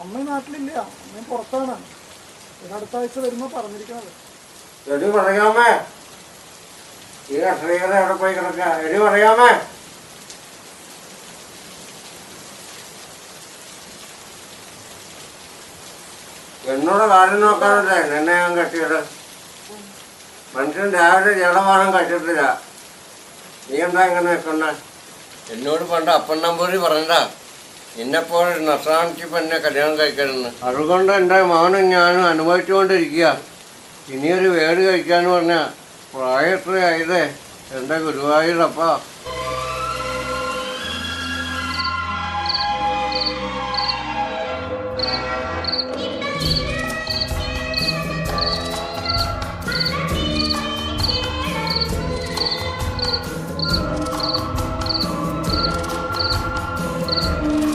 അമ്മ നാട്ടിലില്ല. അമ്മ പുറത്താണ്. അടുത്ത ആഴ്ച വരുമ്പോ പറഞ്ഞിരിക്കണത് എടി പറയാമേ ഈ അശ്രീകര എവിടെ പോയി കിടക്ക? എടി പറയാമേ എന്നോട് കാര്യം നോക്കാനല്ലേ നിന്നെ ഞാൻ കെട്ടിയത്. മനുഷ്യൻ രാവിലെ ജലപാനം കെട്ടിട്ടില്ല നീ എന്താ ഇങ്ങനെ നിൽക്കണ്ട എന്നോട് പണ്ട് അപ്പൻ നമ്പൂരി പറഞ്ഞതാ. നിന്നെപ്പോലെ നസാണിക്ക് പെണ്ണെ കല്യാണം കഴിക്കണമെന്ന്. അതുകൊണ്ട് എന്റെ മോനും ഞാനും അനുഭവിച്ചുകൊണ്ടിരിക്കുക. ഇനിയൊരു വേട് കഴിക്കാന്ന് പറഞ്ഞാൽ പ്രായത്രയായതേ. എന്റെ ഗുരുവായൂരപ്പ.